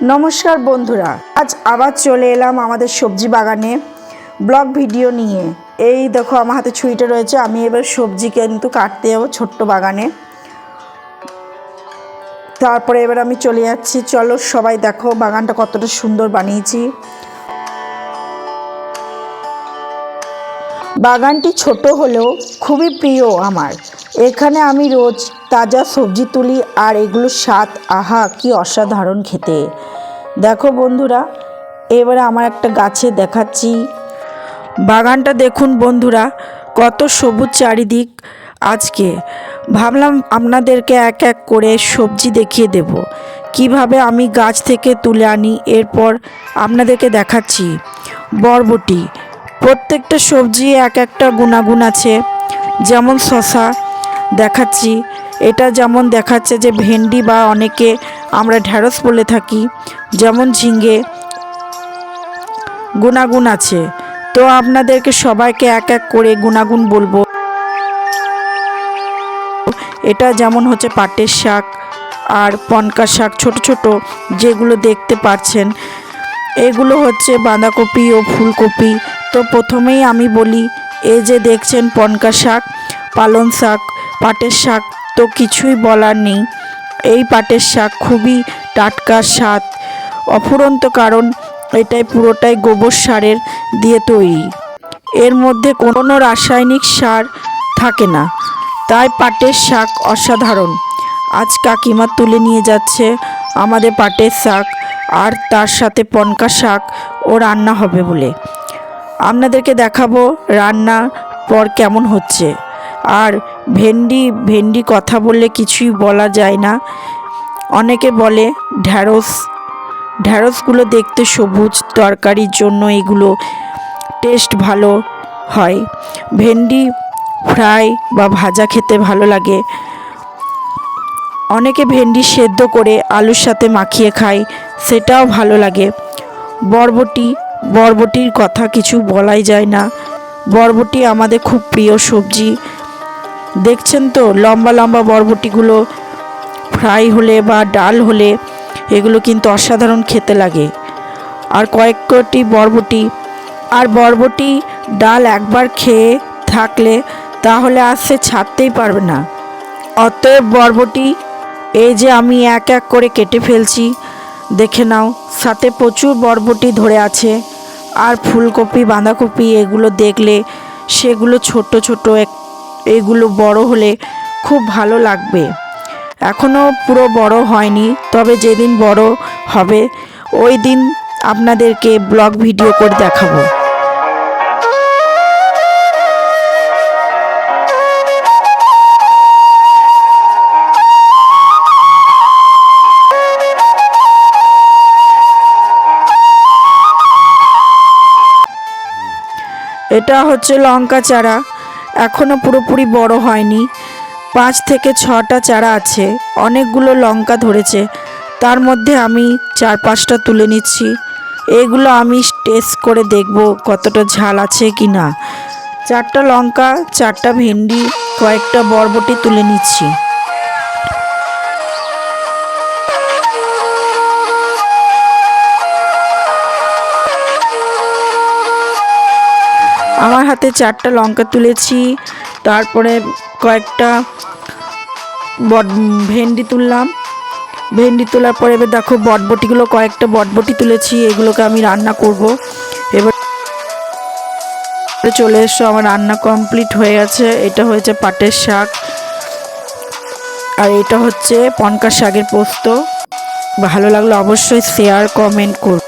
নমস্কার বন্ধুরা, আজ আবার চলে এলাম আমাদের সবজি বাগানে ব্লগ ভিডিও নিয়ে। এই দেখো, আমার হাতে ছুরিটা রয়েছে, আমি এবার সবজি কিন্তু কাটতে যাব ছোট্ট বাগানে। তারপরে এবার আমি চলে যাচ্ছি। চলো সবাই দেখো বাগানটা কতটা সুন্দর বানিয়েছি। বাগানটি ছোট হলেও খুবই প্রিয় আমার। এখানে আমি রোজ তাজা সবজি তুলি আর এগুলোর স্বাদ, আহা, কি অসাধারণ খেতে। দেখো বন্ধুরা, এবারে আমার একটা গাছে দেখাচ্ছি। বাগানটা দেখুন বন্ধুরা, কত সবুজ চারিদিক আজকে। ভাবলাম আপনাদেরকে এক এক করে সবজি দেখিয়ে দেব। কীভাবে আমি গাছ থেকে তুলে আনি, এরপর আপনাদেরকে দেখাচ্ছি। বরবটি প্রত্যেকটা সবজি এক একটা গুণাগুণ আছে। যেমন শশা দেখাচ্ছি, এটা যেমন দেখাচ্ছে যে ভেন্ডি বা অনেকে আমরা ঢ্যাঁড়স বলে থাকি, যেমন ঝিঙ্গে গুণাগুণ আছে। তো আপনাদেরকে সবাইকে এক এক করে গুণাগুণ বলব। এটা যেমন হচ্ছে পাটের শাক আর পনকা শাক ছোট ছোট, যেগুলো দেখতে পাচ্ছেন এগুলো হচ্ছে বাঁধাকপি ও ফুলকপি। তো প্রথমেই আমি বলি এই যে দেখছেন পনকা শাক, পালং শাক, পাটের শাক, তো কিছুই বলার নেই। এই পাটের শাক খুবই টাটকা স্বাদ, অফুরন্ত কারণ এটাই পুরোটাই গোবর সারের দিয়ে তৈরি। এর মধ্যে কোনো রাসায়নিক সার থাকে না, তাই পাটের শাক অসাধারণ। আজ কাকিমা তুলে নিয়ে যাচ্ছে আমাদের পাটের শাক। আর তার সাথে পনকা শাক ও রান্না হবে বলে। আপনাদেরকে দেখাবো রান্না পর কেমন হচ্ছে। আর ভেন্ডি ভেন্ডি কথা বললে কিছুই বলা যায় না। অনেকে বলে ঢ্যাঁড়স, ঢ্যাঁড়সগুলো দেখতে সবুজ, তরকারির জন্য এগুলো টেস্ট ভালো হয়। ভেন্ডি ফ্রাই বা ভাজা খেতে ভালো লাগে। অনেকে ভেন্ডি সেদ্ধ করে আলুর সাথে মাখিয়ে খায়। সেটাও ভালো লাগে। বরবটি, বরবটির কথা কিছু বলাই যায় না। বরবটি আমাদের খুব প্রিয় সবজি। দেখছেন তো, লম্বা লম্বা বরবটিগুলো ফ্রাই হলে বা ডাল হলে এগুলো কিন্তু অসাধারণ খেতে লাগে। আর কয়েকটি বরবটি। আর বরবটি ডাল একবার খেয়ে থাকলে তাহলে আর সে ছাড়তেই পারবে না। অতএব বরবটি, এই যে আমি এক এক করে কেটে ফেলছি দেখে নাও সাথে প্রচুর বরবটি ধরে আছে। আর ফুলকপি, বাঁধাকপি এগুলো দেখলে সেগুলো ছোট ছোট এগুলো বড় হলে খুব ভালো লাগবে। এখনও পুরো বড় হয়নি, তবে যেদিন বড় হবে, ওই দিন আপনাদেরকে ব্লগ ভিডিও করে দেখাবো। এটা হচ্ছে লঙ্কা চারা। এখনও পুরোপুরি বড় হয়নি। পাঁচ থেকে ছটা চারা আছে। অনেকগুলো লঙ্কা ধরেছে। তার মধ্যে আমি চার পাঁচটা তুলে নিচ্ছি। এগুলো আমি টেস্ট করে দেখব কতটা ঝাল আছে কি না চারটা লঙ্কা, চারটা ভেন্ডি, কয়েকটা বরবটি তুলে নিচ্ছি। হাতে চারটা লঙ্কা তুলেছি, তারপরে কয়েকটা ভেন্ডি তুললাম। ভেন্ডি তোলার পরে এবার দেখো বটবটিগুলো, কয়েকটা বটবটি তুলেছি, এগুলোকে আমি রান্না করব। এবার চলে এসো, আমার রান্না কমপ্লিট হয়ে গেছে। এটা হয়েছে পাটের শাক। আর এটা হচ্ছে পনকা শাকের পোস্ত। ভালো লাগলে অবশ্যই শেয়ার কমেন্ট করব